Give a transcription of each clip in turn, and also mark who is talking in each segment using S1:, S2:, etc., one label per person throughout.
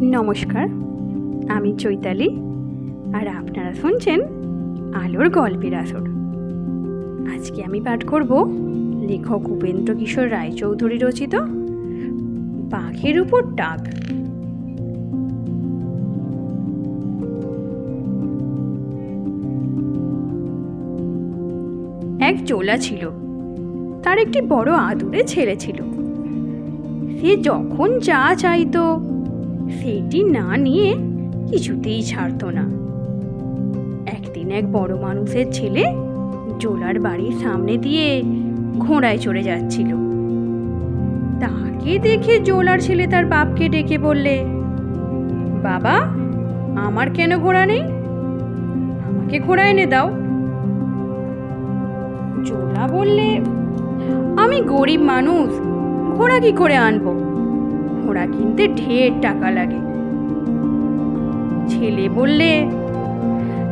S1: নমস্কার, আমি চৈতালি আর আপনারা শুনছেন আলোর গল্পের আসর। আজকে আমি পাঠ করব লেখক উপেন্দ্র কিশোর রায়চৌধুরী রচিত বাঘের উপর টাক এক চোলা ছিল, তার একটি বড় আদুরে ছেলে ছিল। সে যখন যা চাইতো সেটি না নিয়ে কিছুতেই ছাড়তো না। একদিন এক বড় মানুষের ছেলে জোলার বাড়ির সামনে দিয়ে ঘোড়ায় চড়ে যাচ্ছিল। তাকে দেখে জোলার ছেলে তার বাপকে ডেকে বললে, বাবা, আমার কেন ঘোড়া নেই? আমাকে ঘোড়া এনে দাও। জোলা বললে, আমি গরিব মানুষ, ঘোড়া কি করে আনব? ঘোড়া কিনতে ঢের টাকা লাগে। ছেলে বললে,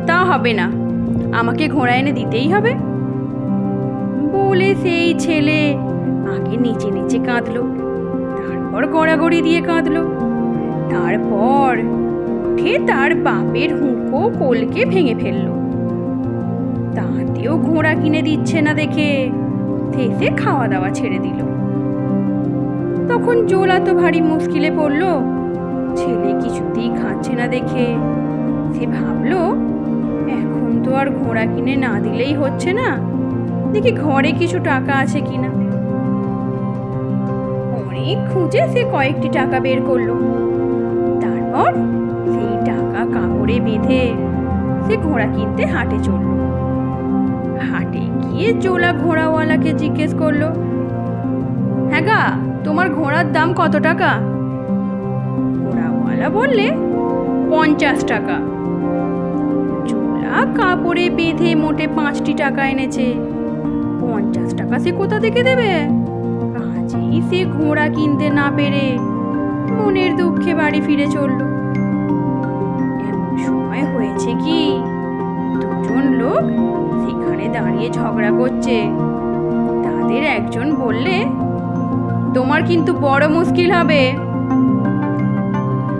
S1: তা হবে না, আমাকে ঘোড়া এনে দিতেই হবে। বলে সেই ছেলে আগে নিচে নিচে কাঁদলো, তারপর গড়াগড়ি দিয়ে কাঁদলো, তারপর উঠে তার বাপের হুঁকো কোলকে ভেঙে ফেলল। তাতেও ঘোড়া কিনে দিচ্ছে না দেখে শেষে খাওয়া দাওয়া ছেড়ে দিল। তখন জোলা তো ভারী মুশকিলে পড়ল। ছেলে কিছুতেই খাচ্ছে না দেখে। সে ভাবলো, এখন তো আর ঘোড়া কিনে না দিলেই হচ্ছে না। দেখি ঘরে কিছু টাকা আছে কিনা? অনেক খুঁজে সে কয়েকটি টাকা বের করল। তারপর সেই টাকা কাপড়ে বেঁধে সে ঘোড়া কিনতে হাটে চলল। হাটে গিয়ে জোলা ঘোড়াওয়ালাকে জিজ্ঞেস করল হ্যাঁ গা তোমার ঘোড়ার দাম কত টাকা? ঘোড়াওয়ালা বললে, পঞ্চাশ টাকা। চোলা কাপড়ে বেঁধে মোটে পাঁচটি টাকা এনেছে। পঞ্চাশ টাকা সে কোথা থেকে দেবে? কাজেই সে ঘোড়া কিনতে না পেরে মনের দুঃখে বাড়ি ফিরে চলল। এমন সময় হয়েছে কি, দুজন লোক সেখানে দাঁড়িয়ে ঝগড়া করছে। তাদের একজন বললে তোমার কিন্তু বড় মুশকিল হবে।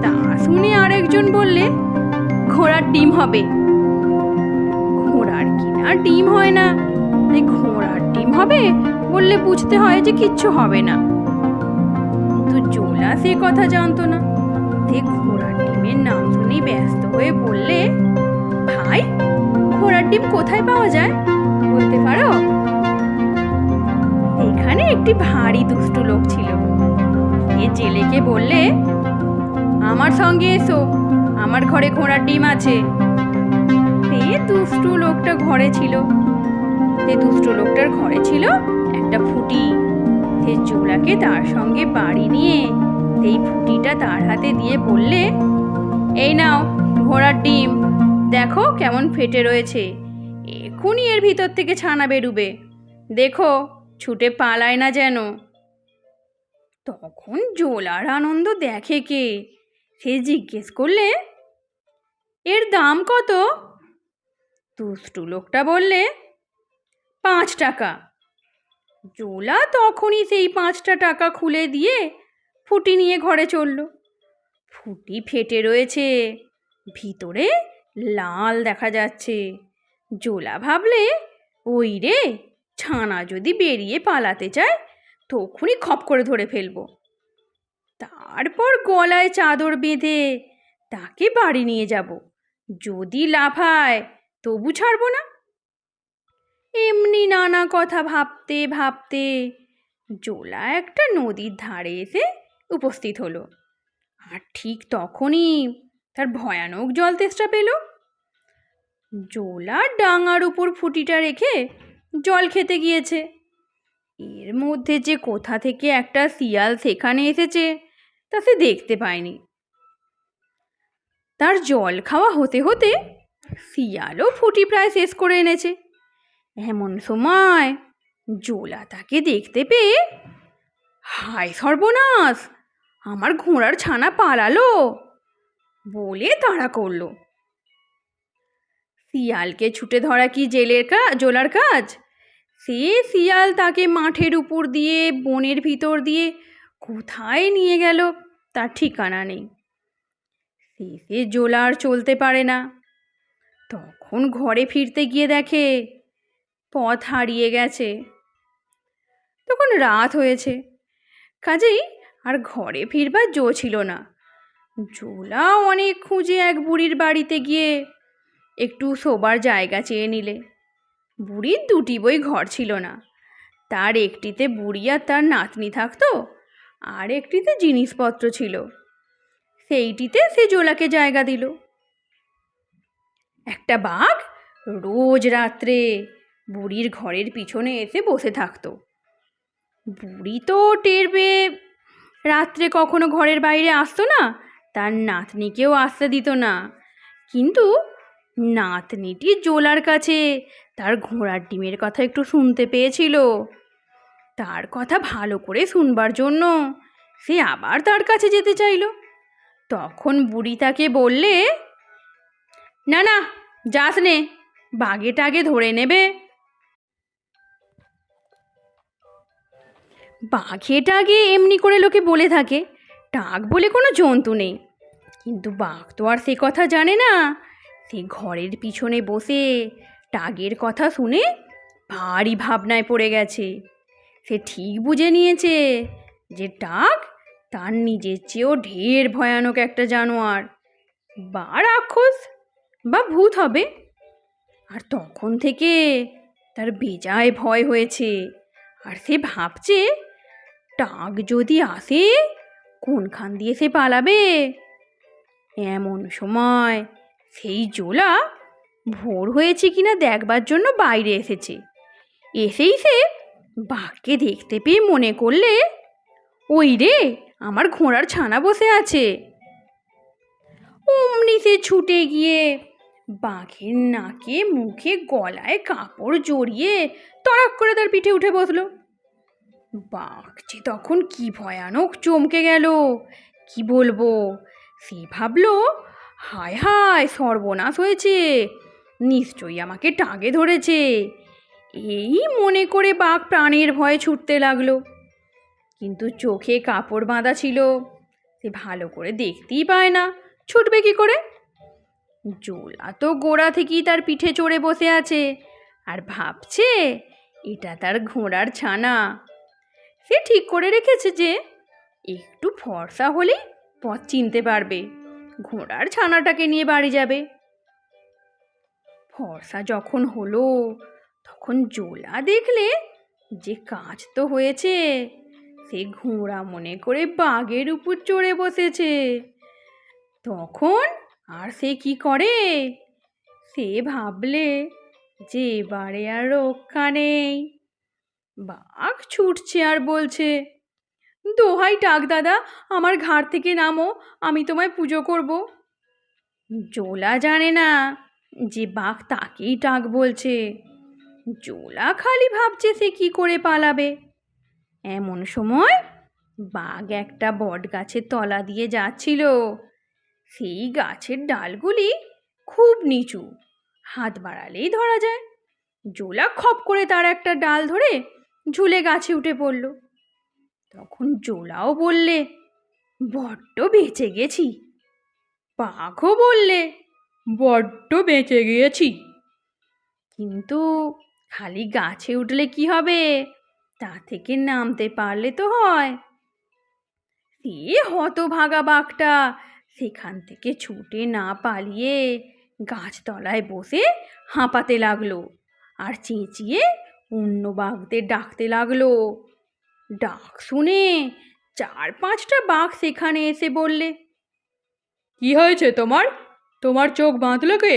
S1: তা শুনে আরেকজন বললে, ঘোড়ার ডিম হবে। ঘোড়ার কিনা ডিম হয় না। ঘোড়ার ডিম হবে বললে বুঝতে হয় যে কিচ্ছু হবে না। কিন্তু জোলা সে কথা জানতো না। ঘোড়ার ডিমের নাম শুনেই ব্যস্ত হয়ে বললে, ভাই, ঘোড়ার ডিম কোথায় পাওয়া যায়? বলতে পারো? এখানে একটি ভারী দুষ্টু এ জেলেকে বললে, আমার সঙ্গে এসো, আমার ঘরে ঘোড়ার ডিম আছে। এ দুষ্টু লোকটা ঘরে ছিল। সে দুষ্টু লোকটার ঘরে ছিল একটা ফুটি। সে চোলাকে তার সঙ্গে বাড়ি নিয়ে সেই ফুটিটা তার হাতে দিয়ে বললে, এই নাও ঘোড়ার ডিম, দেখো কেমন ফেটে রয়েছে। এক্ষুনি এর ভিতর থেকে ছানা বেরুবে। দেখো, ছুটে পালায় না যেন। তখন জোলার আনন্দ দেখে কে? সে জিজ্ঞেস করলে, এর দাম কত? দুষ্টু লোকটা বললে, পাঁচ টাকা। জোলা তখনই সেই পাঁচটা টাকা খুলে দিয়ে ফুটি নিয়ে ঘরে চলল। ফুটি ফেটে রয়েছে, ভিতরে লাল দেখা যাচ্ছে। জোলা ভাবলে, ওই রে, ছানা যদি বেরিয়ে পালাতে চায় তখনই খপ করে ধরে ফেলব। তারপর গলায় চাদর বেঁধে তাকে বাড়ি নিয়ে যাব। যদি লাফায় তবু ছাড়বো না। এমনি নানা কথা ভাবতে ভাবতে জোলা একটা নদীর ধারে এসে উপস্থিত হলো। আর ঠিক তখনই তার ভয়ানক জল তেষ্টা পেল। জোলা ডাঙার উপর ফুটিটা রেখে জল খেতে গিয়েছে। এর মধ্যে যে কোথা থেকে একটা শিয়াল সেখানে এসেছে, তা সে দেখতে পায়নি। তার জল খাওয়া হতে হতে শিয়ালও ফুটি প্রায় শেষ করে এনেছে। এমন সময় জোলা তাকে দেখতে পেয়ে, হায় সর্বনাশ, আমার ঘোড়ার ছানা পালালো। বলে তাড়া করল। শিয়ালকে ছুটে ধরা কি জেলের কাজ জোলার কাজ? সে শিয়াল তাকে মাঠের উপর দিয়ে, বনের ভিতর দিয়ে কোথায় নিয়ে গেল তার ঠিকানা নেই। শেষে জোলা আর চলতে পারে না। তখন ঘরে ফিরতে গিয়ে দেখে পথ হারিয়ে গেছে। তখন রাত হয়েছে। কাজেই আর ঘরে ফিরবার জো ছিল না। জোলা অনেক খুঁজে এক বুড়ির বাড়িতে গিয়ে একটু শোবার জায়গা চেয়ে নিলে। বুড়ির দুটি বই ঘর ছিল না। তার একটিতে বুড়ি আর তার নাতনি থাকতো, আর একটিতে জিনিসপত্র ছিল। সেইটিতে সে জোলাকে জায়গা দিল। একটা বাঘ রোজ রাত্রে বুড়ির ঘরের পিছনে এসে বসে থাকতো। বুড়ি তো টের পেয়ে রাত্রে কখনো ঘরের বাইরে আসতো না, তার নাতনিকেও আসতে দিত না। কিন্তু নাতনিটি জোলার কাছে তার ঘোড়ার ডিমের কথা একটু শুনতে পেয়েছিল। তার কথা ভালো করে শুনবার জন্য সে আবার তার কাছে যেতে চাইল। তখন বুড়ি তাকে বললে, না না, যাস নে বাগে টাগে ধরে নেবে। বাঘে টাগে এমনি করে লোকে বলে থাকে টাক বলে কোনো জন্তু নেই। কিন্তু বাঘ তো আর সে কথা জানে না। সে ঘরের পিছনে বসে টাগের কথা শুনে ভারী ভাবনায় পড়ে গেছে। সে ঠিক বুঝে নিয়েছে যে টাক তার নিজের চেয়েও ঢের ভয়ানক একটা জানোয়ার। বা রাক্ষস, বা ভূত হবে। আর তখন থেকে তার বেজায় ভয় হয়েছে। আর সে ভাবছে টাক যদি আসে, কোনখান দিয়ে সে পালাবে? এমন সময় সেই জোলা ভোর হয়েছে কিনা দেখবার জন্য বাইরে এসেছে। এসেই সে বাঘকে দেখতে পেয়ে মনে করলে, ওই রে, আমার ঘোড়ার ছানা বসে আছে। অমনি সে ছুটে গিয়ে বাঘের নাকে, মুখে, গলায় কাপড় জড়িয়ে তড়াক করে তার পিঠে উঠে বসল। বাঘ যে তখন কি ভয়ানক চমকে গেল, কি বলব? সে ভাবলো, হায় হায়, সর্বনাশ হয়েছে। নিশ্চয়ই আমাকে টাগে ধরেছে। এই মনে করে বাঘ প্রাণের ভয়ে ছুটতে লাগল। কিন্তু চোখে কাপড় বাঁধা ছিল। সে ভালো করে দেখতেই পায় না। ছুটবে কি করে? জোলা তো গোড়া থেকেই তার পিঠে চড়ে বসে আছে। আর ভাবছে এটা তার ঘোড়ার ছানা। সে ঠিক করে রেখেছে যে একটু ফর্সা হলেই পথ চিনতে পারবে। ঘোড়ার ছানাটাকে নিয়ে বাড়ি যাবে। ফর্সা যখন হলো, তখন জোলা দেখলে যে কাজ তো হয়েছে, সে ঘোড়া মনে করে বাঘের উপর চড়ে বসেছে। তখন আর সে কি করে? সে ভাবলে যে এবারে আর রক্ষা নেই। বাঘ ছুটছে আর বলছে, দোহাই টাক দাদা, আমার ঘাট থেকে নামো, আমি তোমায় পুজো করব। জোলা জানে না যে বাঘ তাকেই টাক বলছে। জোলা খালি ভাবছে সে কি করে পালাবে। এমন সময় বাঘ একটা বট গাছের তলা দিয়ে যাচ্ছিল। সেই গাছের ডালগুলি খুব নিচু, হাত বাড়ালেই ধরা যায়। জোলা খপ করে তার একটা ডাল ধরে ঝুলে গাছে উঠে পড়ল। তখন জোলাও বললে, বড্ড বেঁচে গেছি। বাঘও বললে বড্ড বেঁচে গিয়েছি। কিন্তু খালি গাছে উঠলে কি হবে? তা থেকে নামতে পারলে তো হয়। সে হতভাগা বাঘটা সেখান থেকে ছুটে না পালিয়ে গাছতলায় বসে হাঁপাতে লাগল আর চেঁচিয়ে অন্য বাঘদের ডাকতে লাগল। ডাক শুনে চার পাঁচটা বাঘ সেখানে এসে বললে, কি হয়েছে তোমার? তোমার চোখ বাঁধলো কে?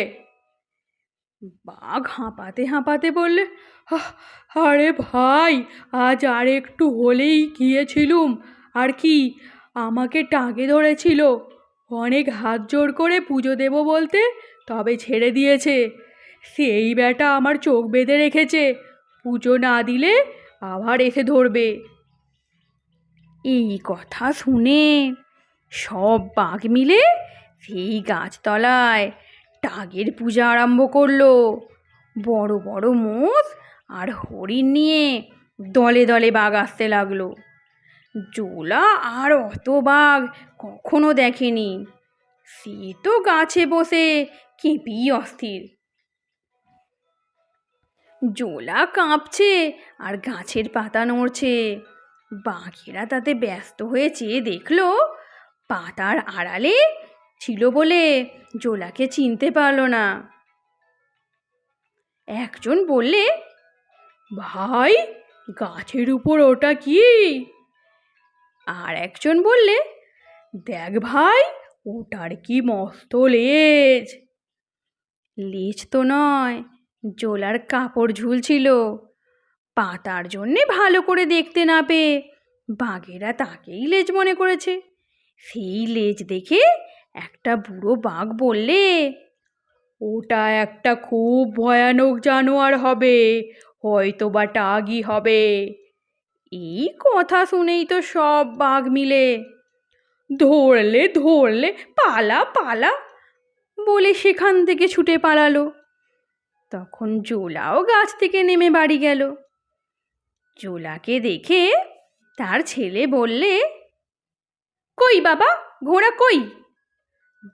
S1: বাঘ হাঁপাতে হাঁপাতে বললে "আহ, আরে ভাই আজ আর একটু হলেই গিয়েছিলুম। আর কি আমাকে টাগে ধরেছিল। অনেক হাত জোর করে পুজো দেব বলতে তবে ছেড়ে দিয়েছে। সেই বেটা আমার চোখ বেঁধে রেখেছে। পুজো না দিলে আবার এসে ধরবে। এই কথা শুনে সব বাঘ মিলে সেই গাছতলায় টাগের পূজা আরম্ভ করল। বড় বড় মোষ আর হরিণ নিয়ে দলে দলে বাঘ আসতে লাগল। জোলা আর অত বাঘ কখনো দেখেনি। সে তো গাছে বসে কেঁপি অস্থির। জোলা কাঁপছে আর গাছের পাতা নড়ছে। বাঘেরা তাতে ব্যস্ত হয়ে চেয়ে দেখল, পাতার আড়ালে ছিল বলে জোলাকে চিনতে পারল না। একজন বললে, ভাই, গাছের উপর ওটা কি? আর একজন বললে, দেখ ভাই, ওটার কি মস্ত লেজ। লেজ তো নয়, জোলার কাপড় ঝুলছিল। পাতার জন্যে ভালো করে দেখতে না পেয়ে বাঘেরা তাকেই লেজ মনে করেছে। সেই লেজ দেখে একটা বুড়ো বাঘ বললে, ওটা একটা খুব ভয়ানক জানোয়ার হবে হয়তো বা টাগই হবে। এই কথা শুনেই তো সব বাঘ মিলে, ধরলে ধরলে, পালা পালা, বলে সেখান থেকে ছুটে পালালো। তখন জোলাও গাছ থেকে নেমে বাড়ি গেল। জোলাকে দেখে তার ছেলে বললে, কই বাবা, ঘোড়া কই?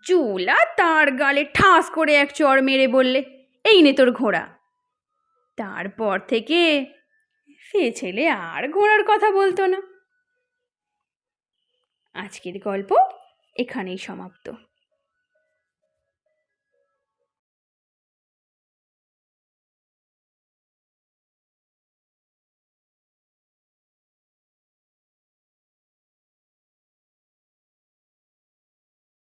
S1: জোলা তার গালে ঠাস করে এক চড় মেরে বললে, এই নে তোর ঘোড়া। তারপর থেকে সে ছেলে আর ঘোড়ার কথা বলতো না। আজকের গল্প এখানেই সমাপ্ত।